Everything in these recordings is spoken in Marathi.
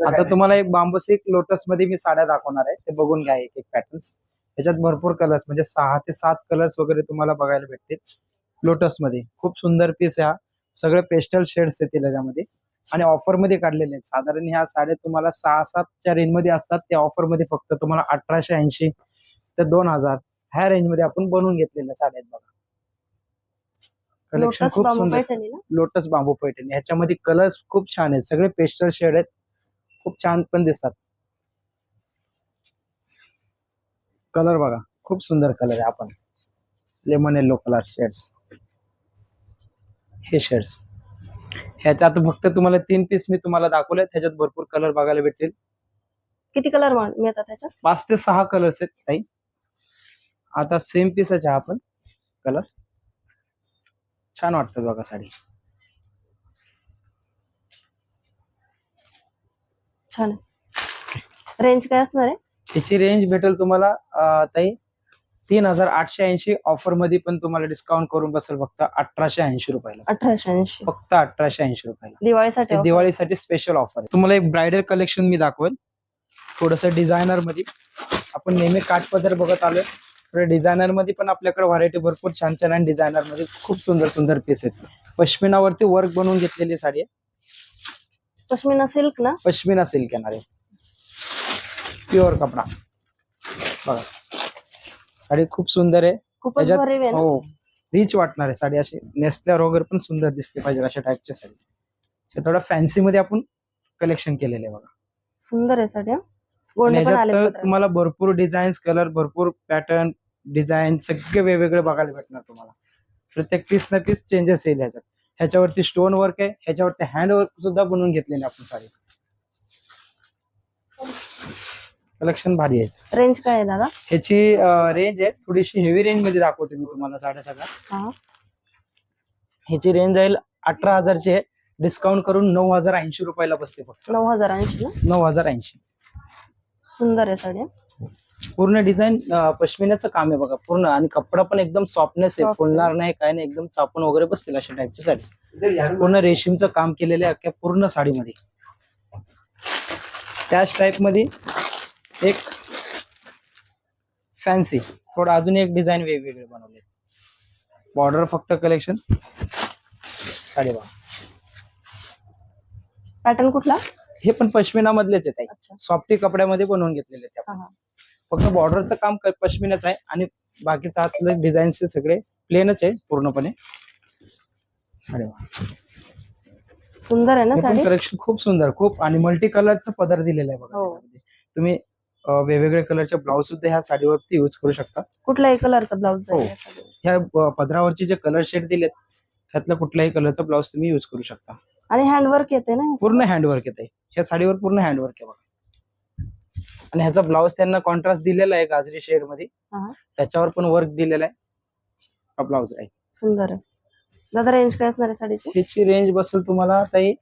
आता तुम्हाला एक बांबूसिक लोटसमध्ये मी साड्या दाखवणार आहे. ते बघून घ्या एक एक पॅटर्न्स त्याच्यात भरपूर कलर्स म्हणजे सहा ते सात कलर्स वगैरे तुम्हाला बघायला भेटतील. लोटसमध्ये खूप सुंदर पीस आहे हा. सगळे पेस्टल शेड्स येतील याच्यामध्ये. आणि ऑफरमध्ये काढलेले आहेत. साधारण ह्या साड्या तुम्हाला सहा सातच्या रेंजमध्ये असतात. त्या ऑफरमध्ये फक्त तुम्हाला अठराशे ऐंशी ते दोन हजार ह्या रेंजमध्ये आपण बनवून घेतलेल्या साड्या आहेत बघा. कलेक्शन खूप सुंदर. Lotus bamboo Paithani. ह्याच्यामध्ये कलर्स खूप छान आहेत. सगळे पेस्टल शेड आहेत. खूप छान पण दिसतात. कलर बघा खूप सुंदर कलर आहे आपण. लेमन येल्लो कलर शेड्स हे शेड्स ह्याच्यात फक्त तुम्हाला तीन पीस मी तुम्हाला दाखवले त्याच्यात भरपूर कलर बघायला भेटतील. किती कलर मिळतात त्याच्यात पाच ते सहा कलर्स आहेत ताई. आता सेम पीसच आहे आपण कलर छान वाटतात बघा साडी. छान रेंज काय असणार आहे? त्याची रेंज भेटेल तुम्हाला ताई तीन हजार आठशे ऐंशी ऑफरमध्ये पण तुम्हाला डिस्काउंट करून बसेल फक्त अठराशे ऐंशी रुपयाला. अठराशे ऐंशी. फक्त अठराशे ऐंशी रुपयाला. दिवाळीसाठी. दिवाळीसाठी स्पेशल ऑफर आहे. तुम्हाला एक ब्रायडल कलेक्शन मी दाखवेल. थोडस डिझायनरमध्ये आपण नेहमी काठपदर बघत आलोय. थोडं डिझायनरमध्ये पण आपल्याकडे व्हरायटी भरपूर छान छान आणि डिझायनरमध्ये खूप सुंदर सुंदर पीस आहेत. पश्मिनावरती वर्क बनवून घेतलेली साडी आहे. पश्मिना सिल्क ना? पश्मिना सिल्क येणार आहे. प्युअर कपडा. बघा. साडी खूप सुंदर आहे. खूपच त्याच्यात भरीव आहे ना? हो रिच वाटणार आहे. साडी अशी नेसल्यावर वगैरे पण सुंदर दिसते पाहिजे अशा टाईपची साडी. हे थोडं फॅन्सी मध्ये आपण कलेक्शन केलेलं आहे बघा. सुंदर आहे साडी आणि गोल्ड पण आले ह्याच्यात तुम्हाला भरपूर डिझाईन्स कलर भरपूर पॅटर्न डिझाईन सगळे वेगवेगळे बघायला भेटणार तुम्हाला. प्रत्येक पीस ना पीस चेंजेस येईल ह्याच्यात ह्याच्यावरती स्टोन वर्क आहे ह्याच्यावरती हँड वर्क सुद्धा बनवून घेतलेले आपण साडी. कलेक्शन भारी आहे. रेंज काय आहे दादा? ह्याची रेंज आहे. थोडीशी हेवी रेंजमध्ये दाखवतो मी तुम्हाला साड्या सगळ्या. हा. ह्याची रेंज जाईल अठरा हजारची आहे. डिस्काउंट करून नऊ हजार ऐंशी रुपयाला बसते फक्त. नऊ हजार ऐंशी. नऊ हजार ऐंशी. सुंदर आहे साडी. पूर्ण डिझाईन पश्मिन्याचं काम आहे बघा पूर्ण. आणि कपडा पण एकदम सॉफ्टनेस आहे फुलणार नाही काय नाही एकदम चापून वगैरे बसतील अशा टाईपची साडी. पूर्ण रेशीमचं काम केलेलं आहे अख्ख्या पूर्ण साडीमध्ये. त्याच टाईपमध्ये एक फॅन्सी थोडं अजून एक डिझाईन वेगवेगळे बनवले बॉर्डर फक्त कलेक्शन साडी बघा. पॅटर्न कुठला? हे पण पश्मिना मधलेच आहेत सॉफ्टी कपड्यामध्ये बनवून घेतलेले फक्त बॉर्डरचं काम पश्मिनाच आहे आणि बाकीचं आतले डिझाईन्स सगळे प्लेनच आहे पूर्णपणे. सुंदर आहे ना साडी कलेक्शन खूप सुंदर खूप आणि मल्टी कलरचं पदर दिलेलं आहे बघा हो. तुम्ही वेगवेगळ्या कलरचे ब्लाऊज सुद्धा ह्या साडीवरती युज करू शकता कुठल्याही कलरचा ब्लाऊज हो. ह्या पदरावरचे जे कलर शेड दिलेत त्यातला कुठल्याही कलरचा ब्लाऊज तुम्ही युज करू शकता आणि हँडवर्क येते ना? पूर्ण हँडवर्क येत ह्या साडीवर पूर्ण हँडवर्क आहे बघा आणि ह्याचा ब्लाऊज त्यांना कॉन्ट्रास्ट दिलेला आहे गाजरी शेडमध्ये. त्याच्यावर पण वर्क दिलेला आहे. हा ब्लाऊज आहे. सुंदर. आहे दादा रेंज काय असणार आहे साडीची? ह्याची रेंज बसेल तुम्हाला ताई.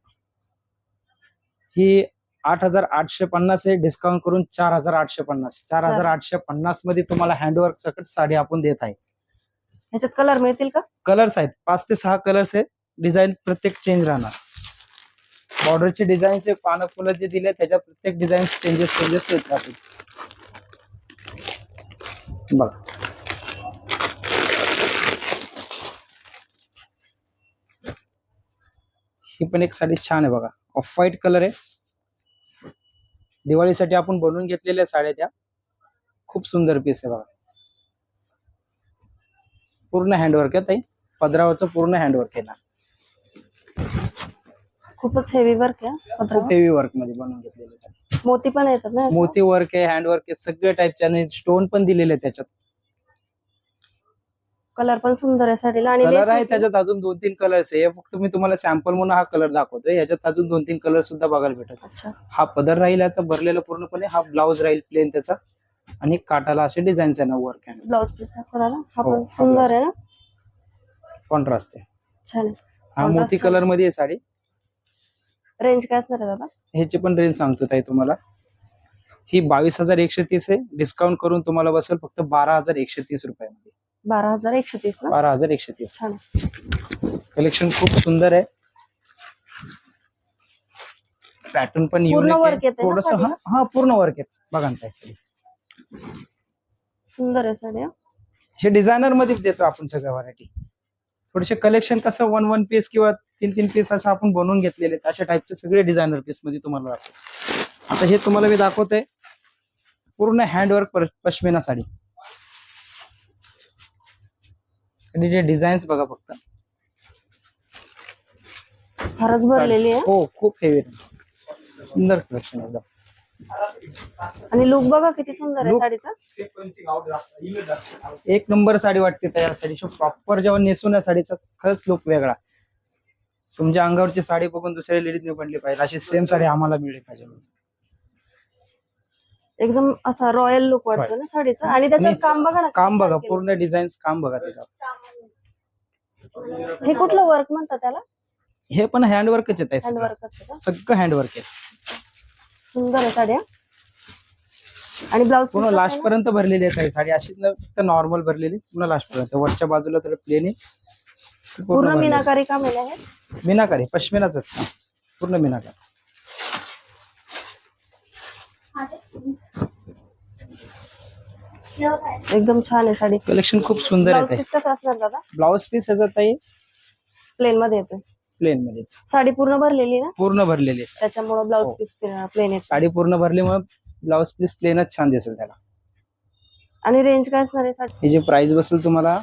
ही आठ हजार आठशे पन्नास आहे. डिस्काउंट करून चार हजार आठशे पन्नास. चार हजार आठशे पन्नासमध्ये तुम्हाला हँडवर्क सकट साडी आपण देत आहे. ह्याच्यात कलर मिळतील का? कलर्स आहेत. पाच ते सहा कलर्स आहेत. डिझाईन प्रत्येक चेंज राहणार. बॉर्डरचे डिझाईनचे पानं फुलं जे दिले त्याच्या प्रत्येक डिझाईन चेंजेस चेंजेस येत राहतील बघा. ही पण एक साडी छान आहे बघा. ऑफ व्हाईट कलर आहे. दिवाळीसाठी आपण बनवून घेतलेल्या साड्या त्या. खूप सुंदर पीस आहे बघा. पूर्ण हँडवर्क आहे ताई. पदरावरचं पूर्ण हँडवर्क येणार खूपच हेवी वर्क आहे. हेवी वर्कमध्ये बनवून घेतलेले मोती पण येतात ना? मोती वर्क आहे हँडवर्क आहे सगळ्या टाईपचे आणि स्टोन पण दिलेले त्याच्यात. कलर पण सुंदर आहे साडीला आणि कलर आहे येते. त्याच्यात अजून दोन तीन कलर्स आहे. फक्त मी तुम्हाला सॅम्पल म्हणून हा कलर दाखवतोय. याच्यात अजून दोन तीन कलर सुद्धा बघायला भेटत. हा पदर राहील याचा भरलेला पूर्णपणे हा ब्लाऊज राहील प्लेन त्याचा. आणि काटाला असे डिझाईन्स आहे ना वर्क आहे ब्लाउज पीस दाखवला हा पण सुंदर. आहे ना? कॉन्ट्रास्ट आहे. छान हा मोती. कलरमध्ये आहे साडी. रेंज काय असणार आहे दादा? ह्याची पण रेंज सांगतो ताई तुम्हाला. ही बावीस हजार एकशे तीस आहे. डिस्काउंट करून तुम्हाला बसेल फक्त बारा हजार एकशे तीस रुपयामध्ये. बारा हजार एकशे तीस ना? बारा हजार एकशे तीस. छान. कलेक्शन खूप सुंदर आहे. पॅटर्न पण पूर्ण unique work येतंय ना थोडस साडीला? हा हा पूर्ण वर्क येत. बघा ना ताई साडी सुंदर आहे साडी हं. डिझायनरमध्ये देतो आपण सगळं व्हरायटी थोडेसे कलेक्शन कसं वन वन पीस किंवा तीन तीन पीस असं आपण बनवून घेतलेले आहेत अशा टाईपचे सगळे डिझायनर पीसमध्ये तुम्हाला दाखवतो. आता हे तुम्हाला मी दाखवतोय. पूर्ण हँडवर्क पश्मिना साडी. साडीचे डिझाईन्स बघा फक्त. फारच भरलेली आहे. हो खूप हेवी सुंदर कलेक्शन एकदम. आणि लुक बघा किती सुंदर आहे Look. साडीचा. एक नंबर साडी वाटते तयार साडीची. प्रॉपर जेव्हा नेसून या साडीचा खरंच लुक वेगळा. तुमच्या अंगावरची साडी बघून दुसऱ्या लेडीजने बनली पाहिजे. अशी सेम साडी आम्हाला मिळली पाहिजे. एकदम असा रॉयल लुक वाटतो ना साडीचा. आणि आणि काम बघा ना काम किती बघा छान. पूर्ण डिझाईन काम बघा त्याच्यावर. हे कुठलं वर्क म्हणतात त्याला? हे पण हँडवर्कच येत आहे सगळं. हँडवर्कच का? सगळं हँडवर्क आहे. सुंदर आहे साड्या. आणि ब्लाऊज पूर्ण लास्ट पर्यंत भरलेली आहे ताई. साडी अशीच न फक्त नॉर्मल भरलेली पूर्ण लास्ट पर्यंत. वरच्या बाजूला तर प्लेन आहे. पूर्ण भरलेली. मीनाकारी कामेले आहेत मीनाकारी. पश्मिनाच पूर्ण मीनाकारी. एकदम छान आहे साडी. कलेक्शन खूप सुंदर ब्लाऊज आहे पीस कसं असणार दादा? ब्लाउज पीस ह्याचा ताई? प्लेन मध्ये येते प्लेन मध्येच. साडी पूर्ण भरलेली ना? पूर्ण भरलेली आहे त्याच्यामुळे ब्लाऊज. पीस प्लेन येते साडी पूर्ण भरल्यामुळे ब्लाउज पीस प्लेनच छान दिसेल त्याला. आणि रेंज काय असणार आहे ही जी प्राइस बसेल तुम्हाला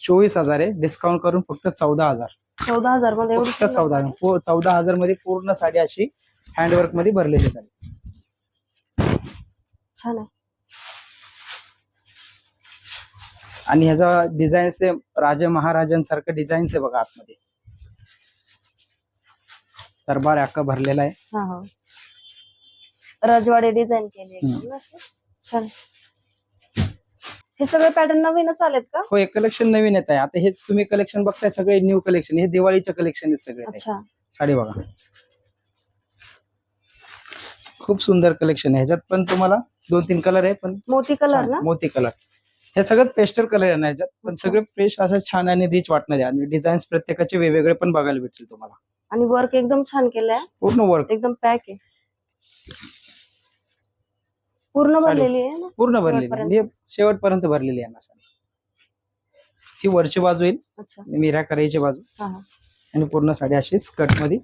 चोवीस हजार आहे. डिस्काउंट करून फक्त चौदा हजार. चौदा हजारमध्ये फक्त चौदा हो, चौदा हजारमध्ये पूर्ण साडी अशी हँडवर्कमध्ये भरलेली साडी. छान आहे. आणि ह्याचा डिझाईन ते राजा महाराजांसारखं डिझाईन्स आहे बघा आतमध्ये. दरबार अख्खा भरलेला आहे. हा हा. रजवाडे डिझाईन केली. एकदम. छान. हे सगळे पॅटर्न नवीनच आलेत का? हो हे कलेक्शन नवीन येत आहे. आता हे तुम्ही कलेक्शन बघताय सगळे न्यू कलेक्शन हे दिवाळीचे कलेक्शन आहेत सगळे. ते. अच्छा. साडी बघा. खूप सुंदर कलेक्शन आहे. ह्याच्यात पण तुम्हाला दोन तीन कलर आहे पण मोती कलर छान, ना? मोती कलर हे सगळं पेस्टर कलर आहे ना ह्याच्यात. पण. सगळे फ्रेश असं छान आणि रिच वाटणार आहे आणि डिझाईन्स प्रत्येकाचे वेगवेगळे पण बघायला भेटतील तुम्हाला. आणि वर्क एकदम छान केलंय. पूर्ण वर्क एकदम पॅक आहे. पूर्ण साडी. भरलेली आहे ना? पूर्ण भरलेली. शेवटपर्यंत. म्हणजे शेवटपर्यंत भरलेली आहे ना साडी. ही वरची बाजू येईल अच्छा. आणि मिऱ्या करायची बाजू. हा हा. आणि पूर्ण साडी अशी स्कर्टमध्ये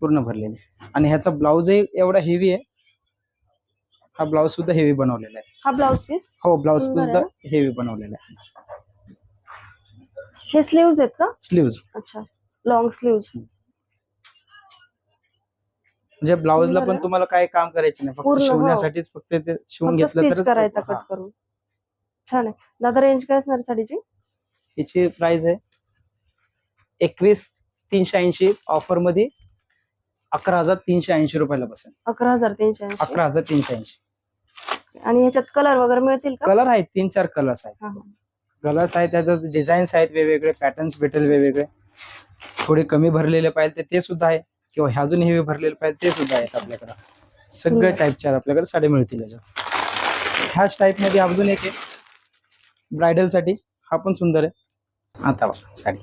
पूर्ण भरलेली आहे. आणि ह्याचा ब्लाऊज एवढा हेवी आहे. हा ब्लाऊज सुद्धा हेवी बनवलेला आहे. हा ब्लाऊज पीस हो ब्लाऊज सुंदर सुद्धा आहे हेवी बनवलेला आहे. हे स्लीव्ज आहेत का? स्लीव्ज अच्छा. लॉंग स्लीव्ज म्हणजे ब्लाऊजला पण. तुम्हाला काय काम करायचे नाही फक्त पूर्ण, हो. शिवण्यासाठीच फक्त ते शिवून फक्त घेतलं स्टिच तर करायचा कट करून. छान आहे. दादा रेंज काय असणार साडीची? याची प्राइस आहे एकवीस तीनशे ऐंशी ऑफरमध्ये अकरा हजार तीनशे ऐंशी रुपयाला बसेल. अकरा हजार तीनशे ऐंशी. अकरा हजार तीनशे ऐंशी. आणि ह्याच्यात कलर वगैरे मिळतील का? कलर आहेत तीन चार कलर्स आहेत. हा, हा. कलर्स आहेत त्याच्यात डिझाईन्स आहेत वेगवेगळे पॅटर्न्स भेटेल वेगवेगळे. थोडे कमी भरलेले पाहिजे ते सुद्धा आहे. किंवा हे अजून हेवी भरलेले पाहिजे ते सुद्धा आहेत आपल्याकडे. सगळ्या. टाईपच्या आपल्याकडे साडी मिळतील याच्यात. ह्याच टाईपमध्ये अजून एक आहे. ब्रायडलसाठी हा पण सुंदर आहे. आता बघा साडी.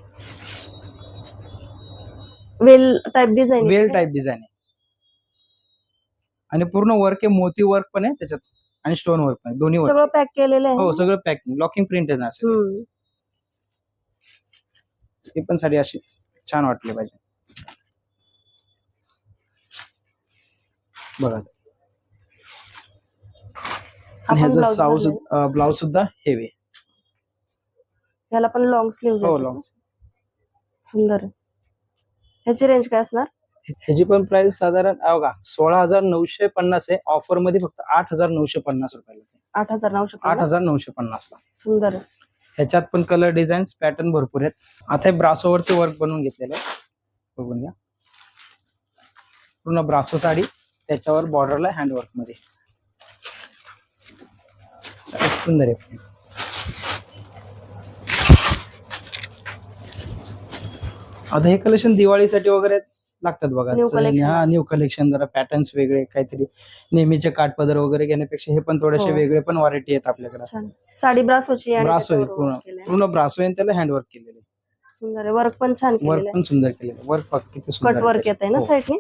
वेल टाइप डिझाईन वेल टाईप डिझाईन आहे. आणि पूर्ण वर्क आहे मोती वर्क पण आहे त्याच्यात. आणि स्टोन वर्क पण आहे दोन्ही वर्क सगळं पॅक केलेलं आहे हो? सगळं पॅकिंग लॉकिंग प्रिंट आहे ना असं. ही पण साडी अशी छान वाटली पाहिजे. बघा. आणि ह्याचा भरलेला. ब्लाऊज सुद्धा हेवी ह्याला पण लॉंग स्लीव्ज हो लॉंग सुंदर. ह्याची रेंज काय असणार? ह्याची पण प्राइस साधारण का सोळा हजार नऊशे पन्नास आहे. ऑफरमध्ये फक्त आठ हजार नऊशे पन्नास रुपयाला आठ हजार नऊशे आठ. हजार नऊशे पन्नास ला. सुंदर. ह्याच्यात पण कलर डिझाईन्स पॅटर्न भरपूर आहेत. आता हे ब्रासोवरती वर्क बनवून घेतलेलं आहे. बघून घ्या. पूर्ण ब्रासो साडी. त्याच्यावर बॉर्डरला हँडवर्कमध्ये. सुंदर आहे. आता हे कलेक्शन दिवाळीसाठी वगैरे लागतात बघा. हा न्यू कलेक्शन जरा पॅटर्न्स वेगळे काहीतरी नेहमीचे काठपदर वगैरे घेण्यापेक्षा हे पण थोडेसे हो. वेगळे पण व्हरायटी आहेत आपल्याकडे. साडी ब्रासोची ब्रासो पूर्ण. पूर्ण ब्रासो आहे त्याला हँडवर्क केलेलं सुंदर आहे. वर्क पण छान वर्क पण सुंदर केलेलं वर्क किती कट सुंदर वर्क येत आहे. ना हो. साईडने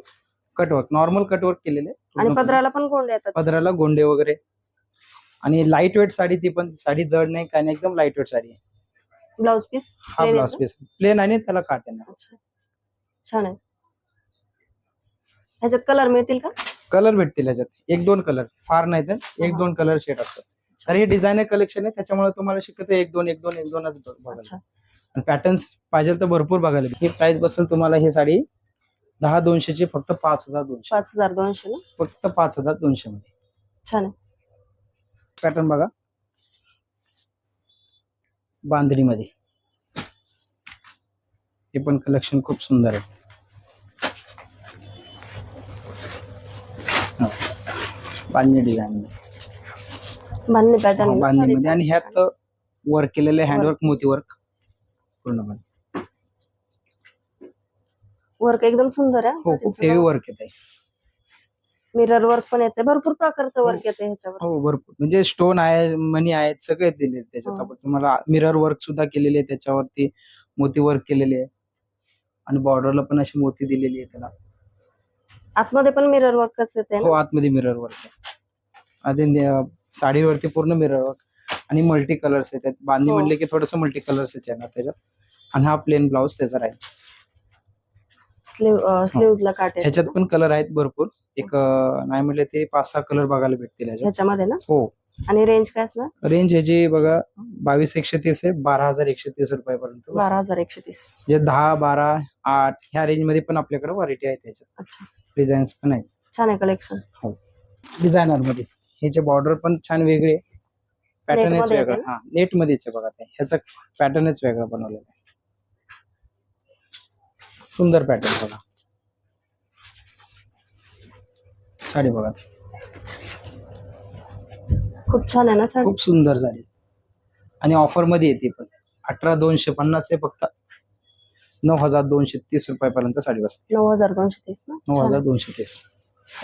कटवर्क नॉर्मल कटवर्क केलेले. आणि पदराला पण गोंडे येतात. पदराला गोंडे वगैरे. आणि लाइट वेट साडी ती पण साडी जड नाही काय नाही एकदम लाइट वेट साडी आहे. ब्लाउज पीस हा ब्लाउज पीस. प्लेन आणि त्याला काट येणार छान आहे. ह्याच्यात कलर मिळतील का? कलर भेटतील याच्यात एक दोन कलर फार नाही तर एक. दोन कलर शेड असतात. तर हे डिझायनर कलेक्शन आहे त्याच्यामुळे तुम्हाला शक्यतो एक दोन एक दोन एक दोनच बघायला पॅटर्न्स पाहिजे तर भरपूर बघायला. ही प्राइस बसेल तुम्हाला ही साडी दहा दोनशेची फक्त पाच हजार दोनशे. पाच हजार दोनशे ना? फक्त पाच हजार दोनशे मध्ये छान आहे. पॅटर्न बघा. बांधणीमध्ये. हे पण कलेक्शन खूप सुंदर आहे. हो. बांधणी डिझाईन बांधणी पॅटर्न बांधणीमध्ये. आणि ह्यात वर्क केलेले हँडवर्क मोती वर्क पूर्णपणे. वर्क एकदम सुंदर हो खूप हेवी वर्क येत आहे मिरर वर्क पण येते भरपूर प्रकारचं वर्क येते ह्याच्यावर. हो भरपूर. म्हणजे स्टोन आहे मनी आहेत सगळे दिले त्याच्यात. हो. आपण तुम्हाला मिरर वर्क सुद्धा केलेले आहे त्याच्यावरती. मोती वर्क केलेले आहे. आणि बॉर्डरला पण अशी मोती दिलेली आहे त्याला. आतमध्ये पण मिरर वर्कच येते हो आतमध्ये मिरर वर्क आहे. आधी साडीवरती पूर्ण मिरर वर्क आणि मल्टी कलर्स येतात. बांधणी हो. म्हणले की थोडस मल्टी कलर्स येणार त्याच्यात. आणि हा प्लेन ब्लाऊज त्याचा राहील. स्लीव स्लीव्हजला काट आहे ह्याच्यात पण कलर आहेत भरपूर. एक अं, नाही म्हणले ते पाच सहा कलर बघायला भेटतील ह्याच्यात. ह्याच्यामध्ये ना? हो. आणि रेंज काय असणार? रेंज ह्याची बघा बावीस एकशे तीस आहे बारा हजार एकशे तीस रुपयापर्यंत बसेल. बारा हजार एकशे तीस. म्हणजे दहा बारा आठ ह्या रेंजमध्ये पण आपल्याकडे व्हरायटी आहे त्याच्यात अच्छा. डिझाईन्स पण आहेत. छान आहे कलेक्शन डिझायनरमध्ये. ह्याचे बॉर्डर पण छान वेगळे. पॅटर्नच मध्ये वेगळं. येते हा नेट मध्येच आहे बघा ते. ह्याचा पॅटर्नच वेगळा बनवलेला आहे. सुंदर पॅटर्न बघा. साडी बघा. खूप छान आहे ना साडी? खूप सुंदर साडी. आणि ऑफरमध्ये येते पण. अठरा दोनशे पन्नास आहे फक्त. नऊ हजार दोनशे तीस रुपयापर्यंत साडी बसते. नऊ हजार दोनशे तीस नऊ हजार दोनशे तीस.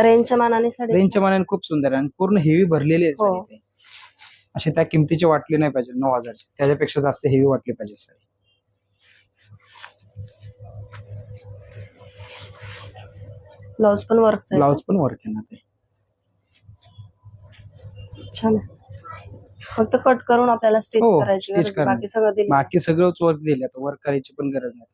रेंजच्या मानाने साडी रेंजच्या मानाने खूप सुंदर आहे आणि पूर्ण हेवी भरलेली आहे हो. साडी. अशी त्या किमतीची वाटली नाही पाहिजे नऊ हजारची. त्याच्यापेक्षा जास्त हेवी वाटली पाहिजे साडी. ब्लाउज पण वर्क ब्लाउज पण वर्क येणार ते. छान फक्त कट करून आपल्याला स्टिच हो, करायची. बाकी सगळं बाकी सगळंच वर्क दिले वर्क करायची पण गरज नाही.